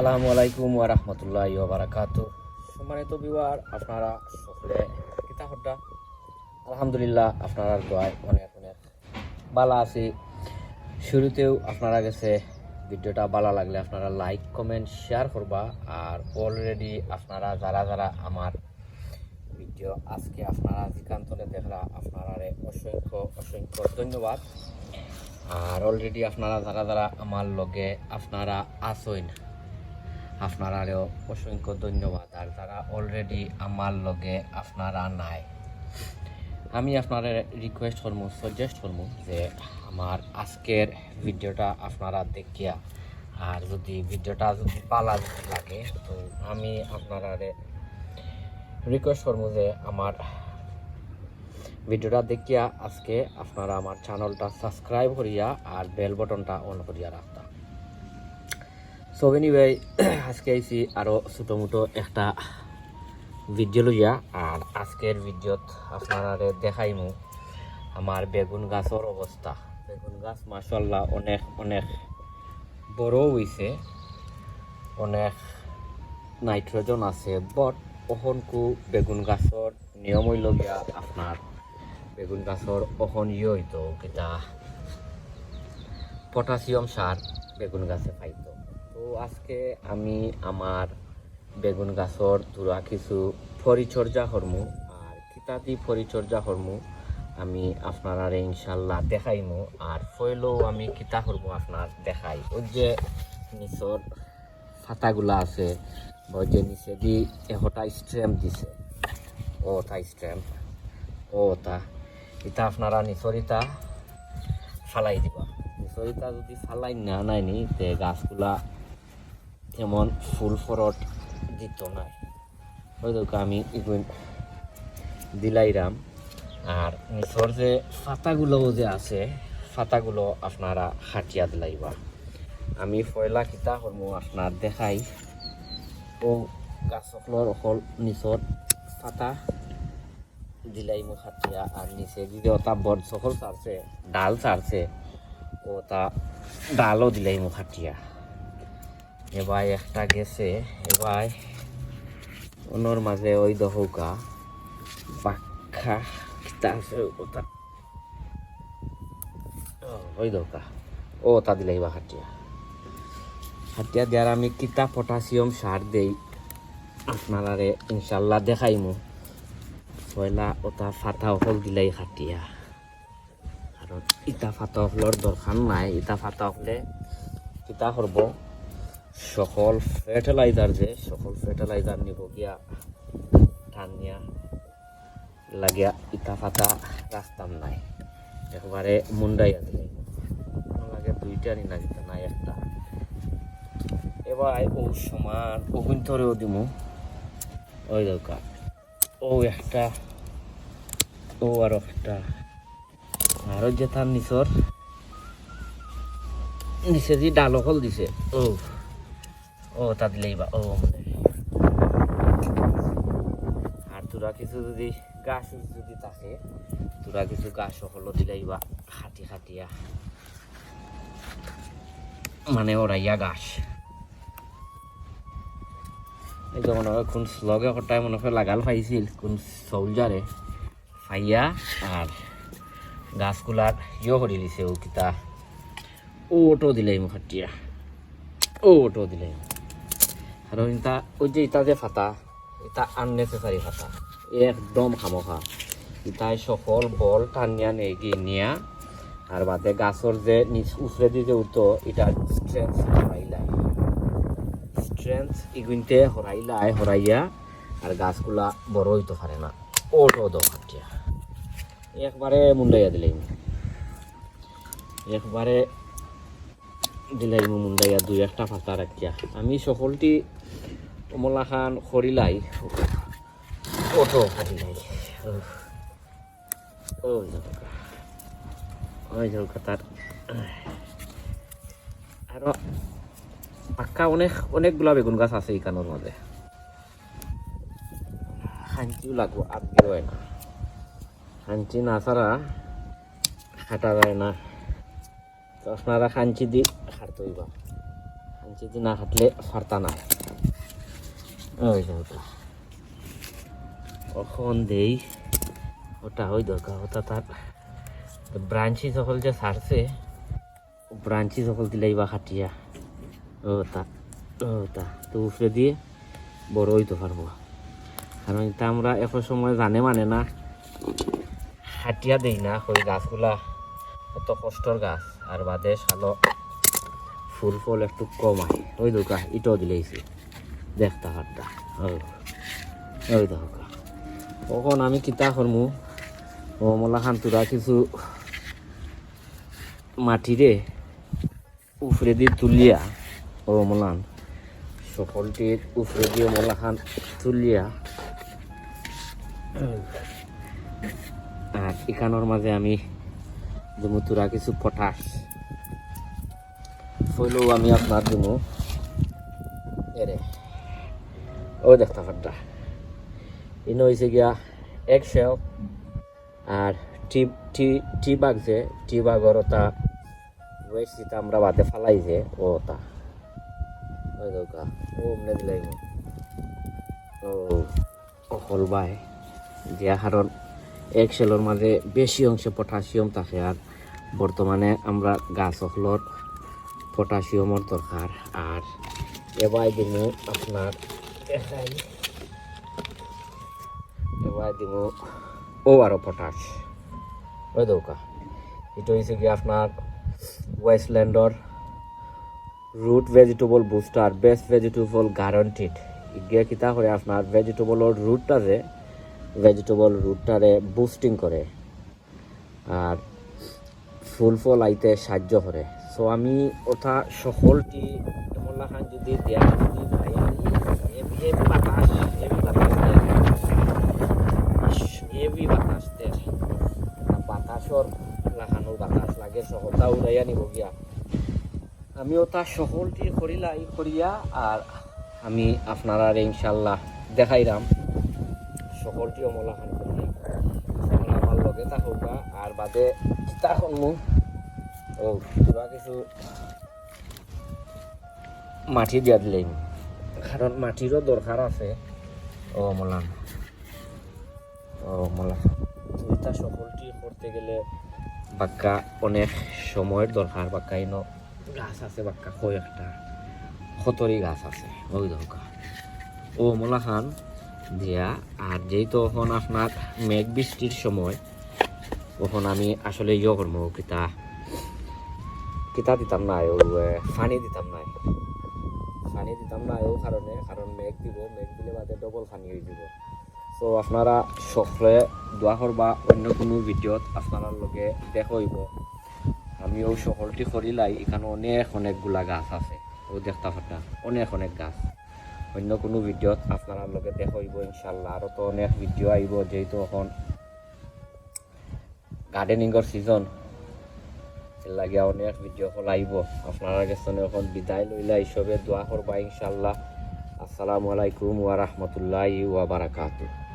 আসসালামু আলাইকুম ওয়া রাহমাতুল্লাহি ওয়া বারাকাতু সম্মানিত বিওয়ার আপনারা সকলে কিতা হড্ডা? আলহামদুলিল্লাহ, আপনারা দোয়ায় অনেক অনেক ভালো আছি। শুরুতেও আপনারা গেছে ভিডিওটা ভালো লাগলে আপনারা লাইক কমেন্ট শেয়ার করবা। আর অলরেডি আপনারা যারা যারা আমার ভিডিও আজকে আপনারা জিকান্তলে দেখরা আপনারা অসংখ্য অসংখ্য ধন্যবাদ। আর অলরেডি আপনারা যারা যারা আমার লগে আপনারা আসইন আপনারাও অসংখ্য ধন্যবাদ, আর যারা অলরেডি আমার লগে আপনারা নাই। আমি আপনার রিকোয়েস্ট করব সাজেস্ট করব যে আমার আজকের ভিডিওটা আপনারা দেখিয়া, আর যদি ভিডিওটা যদি পালা যদি লাগে, তো আমি আপনারা রিকোয়েস্ট করব যে আমার ভিডিওটা দেখিয়া আজকে আপনারা আমার চ্যানেলটা সাবস্ক্রাইব করিয়া, আর বেল বটনটা অন করিয়া রাখতাম সো এনিওয়ে আজকে আইছি আরও ছোটো মোটো একটা ভিডিও লইয়া আর আজকের ভিডিওত আপনারা দেখাইমু আমার বেগুন গাছের অবস্থা বেগুন গাছ মাসাল্লাহ অনেক অনেক বড় হইছে। অনেক নাইট্রোজেন আছে বট অহনকু বেগুন গাছর নিয়ম হইল গিয়া আপনার বেগুন গাছর অহন ইয়ে হইতো। কিতা পটাশিয়াম সার বেগুন গাছে পাইতো। তো আজকে আমি আমার বেগুন গাছর তুরা কিছু পরিচর্যা হরমু আর কিতাতি পরিচর্যা হরমু আমি আপনারা ইনশাল্লাহ দেখাইমু আর ফইলেও আমি কিতা হরমু আপনার দেখাই। ওই যে নিচর ফাতাগুলা আছে, ওই যে নিচে দি এহটা স্ট্রেম দিছে। ও তা স্ট্রেম ও তা ইটা আপনারা নিচরিতা ফালাই দিবা। নিচরিতা যদি ফালাই না নাইনি, তে গাছগুলা তেমন ফুল ফরট দিত নাই হয়তো আমি এগুলো দিলাইরাম। আর নিচর যে ফাতাগুলোও যে আছে, ফাতাগুলো আপনারা হাটিয়া দিলাইবা। আমি ফয়লা কিতা করব আপনার দেখাই। ও গাছকলর অকল নিচর ফাতা দিলাই মো হাতিয়া আর নিচে যদি ওটা বড সকল ছাড়ছে ডাল ছাড়ছে ওটা ডালও দিলাই মো হাতিয়া এবার একটা গেছে এবার ওনর মাঝে ওই দহকা বাক্কা কিতা আছে ওটা ওই দহকা ও তা দিলাই বা হাতিয়া। হাতিয়া দেওয়ার আমি কিতা পটাশিয়াম সার দেই, আপনারারে ইনশাল্লাহ দেখাইমু। পয়লা ওটা ফাটা হল দিলাই হাতিয়া। কারণ ইটা ফাটা হলর দরকার নাই ইটা ফাটা হলে কিতা করব সকল ফার্টিলাইজার যে, সকল ফার্টিলাইজার নিব গিয়া, টানিয়া, লাগিয়া ইটা ফাটা রাখতাম নাই একবারে মুন্ডাইয়া দিলাই লাগে দুইটা নিনা দিতে নাই একটা। এবার ও সমান ধরেও দিমু। ওই দরকার ও একটা ও আর একটা। আরও যে তার নিচর নিচে যে ডালকল দিছে। ও ও, তা দিলেই বা ও, মনে আর তোরা কিছু যদি গাছ যদি থাকে, তোরা কিছু গাছ হলো দিলেই বা হাতি হাতিয়া মানে ওরাইয়া গাছ। এই যে মনে হয় কোন লগে কটায় মনে হয় লাগাল পাইছিল, কোন সৌলজারে ফাইয়া আর গাছগুলার ইয়ে করে দিছে ও কিতা ও ওটো দিলে মুখাটিয়া ও ওটো দিলে আর ইতা ওই যে ইটা যে ফাটা এটা আননেসেসারি ফাটা। একদম খামোখা। ইটাই সকল বল টানিয়া নেই নিয়া আর বাদে গাছর যে উফরে দিয়ে যে উঠতো এটা স্ট্রেংথ হরাইলাই স্ট্রেংথ ইগুইনতে হরাইলাই হরাইয়া আর গাছগুলা বড় হইতে পারে না। ওটো দো একবারে মুন্ডাইয়া দিলাই। একবারে দিলাই মুন্ডাইয়া দুই একটা ফাতা রাখিয়া আমি সকলটি কমলা খান খরিলাই অটো খরিলাই পাক্কা অনেক অনেকগুলা বেগুন গাছ আছে এই কানোর মাঝে খাঞ্চিও লাগবো আর হয় না। খাঞ্চি না ছাড়া হাঁটা যায় না। তো আপনারা খাঞ্চি দি হাঁটতে হইবা দেই? ব্রাঞ্চি সকল যে সারছে বা তা তো। উফরে দিয়ে বড় হইতে পারব। কারণ এটা আমরা এখন সময় জানে মানে না। হাটিয়া দেই না, ওই গাছগুলা, কত কষ্টর গাছ। আর বাদে সালো ফুল ফল একটু কম আহে। ওই দোকা ইটাও দিলেইছি দেখতা হাটটা ওই দোকা কখন আমি কিতা করমু? ও মলা খান্তুরা কিছু মাটিরে উফরে দিয়ে তুলিয়া, ও মলান, সকলটির উফরে দিয়ে খান তুলিয়া, আর এখানোর মাঝে আমি জমুতুরা কিছু পটাশ হইলেও আমি আপনার জন্য এরে ও দেখতে পারটা ইনো হয়েছে গিয়া এক শেও আর টি টি টি বাগ যে টি বাগর ওটা ওয়েস্ট যেটা আমরা বাদে ফালাই যে, ও ওটা ওই দোকা ও মনে দিলাই ও অকল বাই দিয়া কারণ এক সেলের মাঝে বেশি অংশে পটাশিয়াম থাকে আর বর্তমানে আমরা গাছ অকলর পটাশিয়ামের দরকার। আর এবার দিন আপনার এবার দিব ও আরও পটাশ। ওই দৌকা। এটা হয়েছে কি আপনার ওয়েস্টল্যান্ডর root vegetable booster, best vegetable guaranteed ইগিয়া কিতা করে আপনার ভেজিটেবলের রুটটা যে, ভেজিটেবল রুটটারে বুস্টিং করে। আর ফুল ফল আইতে সাহায্য করে। সো আমি ওটা সকলটি এমলা খান যদি দেয়া যদি ভাই আমি বাতাস হেভি বাতাস বাতাস বাতাসর লাখানোর বাতাস লাগে সকলটা উড়াইয়া নিব গিয়া। আমি ওটা সকলটি করিলাই করিয়া আর আমি আপনারা ইনশাল্লাহ দেখাইলাম সকলটি অমলাখান করি আমার লগে থাকুকা আর বাদে শুনমু ও কিছু মাটি দিয়া দিলেই কারণ মাটিরও দরকার আছে। ও অমলান ও অমলা দুইটা সকলটি করতে গেলে বাক্কা অনেক সময়ের দরকার বাক্কা ইনো গাছ আছে, বাক্কা কয়েকটা খতরি গাছ আছে ওই দরকার ও অমলা খান, দিয়া। আর যেহেতু এখন আপনার মেঘ বৃষ্টির সময় তখন আমি আসলে ইয়ে করব কিতা কিতা দিতাম না ও ফানি দিতাম না। ফানি দিতাম না ও কারণে কারণ মেঘ দিব, মেঘ দিলে বাদে ডবল ফানি হয়ে যাব। সো আপনারা সকলে দোয়া করবা অন্য কোনো ভিডিওত আপনার লগে দেখা হইব। আমিও সকলটি করিলাই এখানে অনেক অনেকগুলা গাছ আছে। ও দেখতে পাটা অনেক অনেক গাছ। অন্য কোনো ভিডিওত আপনার লগে দেখা হইব ইনশাল্লাহ আরও তো অনেক ভিডিও আইব যেহেতু এখন গার্ডেনিংয়ের সিজন লাগিয়া অনেক ভিডিও কল আইব। আপনারা গেছেন এখন বিদায় লইলা সবে দোয়া করবা ইনশাল্লাহ আসসালামু আলাইকুম ওয়া রাহমাতুল্লাহি ওয়া বারাকাতুহু।